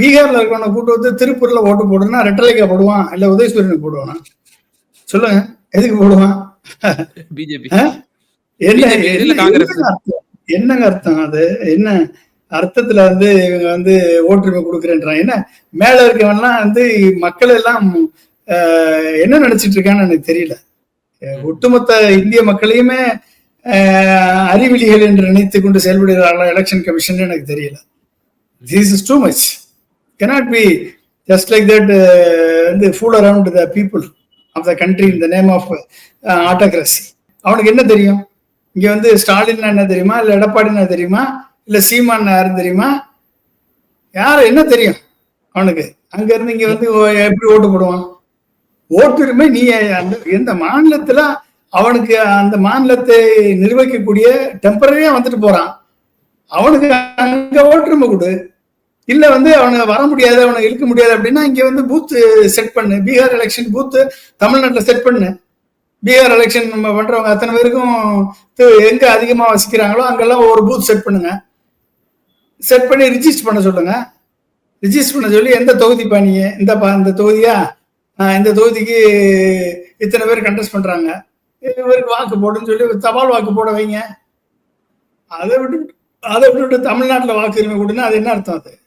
பீகார்ல இருக்கவனை கூட்டு வந்து திருப்பூர்ல ஓட்டு போடுனா ரெட்டலைக்கா போடுவான் இல்ல உதயசூரியனுக்கு போடுவானா? சொல்லுங்க. எதுக்கு போடுவான்? பிஜேபி. என்னங்க அர்த்தம்? அது? என்ன அர்த்தத்துல வந்து இவங்க வந்து ஓட்டுரிமை கொடுக்குறேன்றான்? என்ன மேல இருக்கவன்லாம் வந்து மக்கள் எல்லாம் என்ன நினைச்சிட்டு இருக்கான்னு எனக்கு தெரியல. ஒட்டுமொத்த இந்திய மக்களையுமே அறிவிலிகள் என்று நினைத்து கொண்டு செயல்படுகிறார்களா எலெக்ஷன் கமிஷன் எனக்கு தெரியல. This is too much cannot be just like that வந்து fool around the people of the country in the name of autocracy அவனுக்கு என்ன தெரியும்? இங்கே வந்து ஸ்டாலின் என்ன தெரியுமா? இல்லை எடப்பாடினா தெரியுமா? இல்லை சீமான் யாரும் தெரியுமா? யார் என்ன தெரியும் அவனுக்கு? அங்கேருந்து இங்கே வந்து எப்படி ஓட்டு போடுவான்? ஓட்டுரிமை நீ அந்த எந்த மாநிலத்தில் அவனுக்கு அந்த மாநிலத்தை நிர்வகிக்கக்கூடிய டெம்பரரியாக வந்துட்டு போகிறான் அவனுக்கு அங்கே ஓட்டுரிமை கொடு. இல்ல வந்து அவனுக்கு வர முடியாது அவனை இழுக்க முடியாது அப்படின்னா இங்க வந்து பூத் செட் பண்ணு. பீகார் எலெக்ஷன் பூத் தமிழ்நாட்டுல செட் பண்ணு. பீகார் எலெக்ஷன் நம்ம பண்றவங்க அத்தனை பேருக்கும் எங்க அதிகமா வசிக்கிறாங்களோ அங்கெல்லாம் ஒரு பூத் செட் பண்ணுங்க. செட் பண்ணி ரிஜிஸ்டர் பண்ண சொல்லுங்க. ரிஜிஸ்டர் பண்ண சொல்லி எந்த தொகுதி நீங்க இந்த பா- இந்த தொகுதியா? இந்த தொகுதிக்கு இத்தனை பேர் கண்டெஸ்ட் பண்றாங்க. இவருக்கு வாக்கு போடுன்னு சொல்லி தபால் வாக்கு போட வைங்க. அதை விட்டு அதை விட்டுவிட்டு தமிழ்நாட்டில் வாக்குரிமை கொடுன்னா அது என்ன அர்த்தம் அது?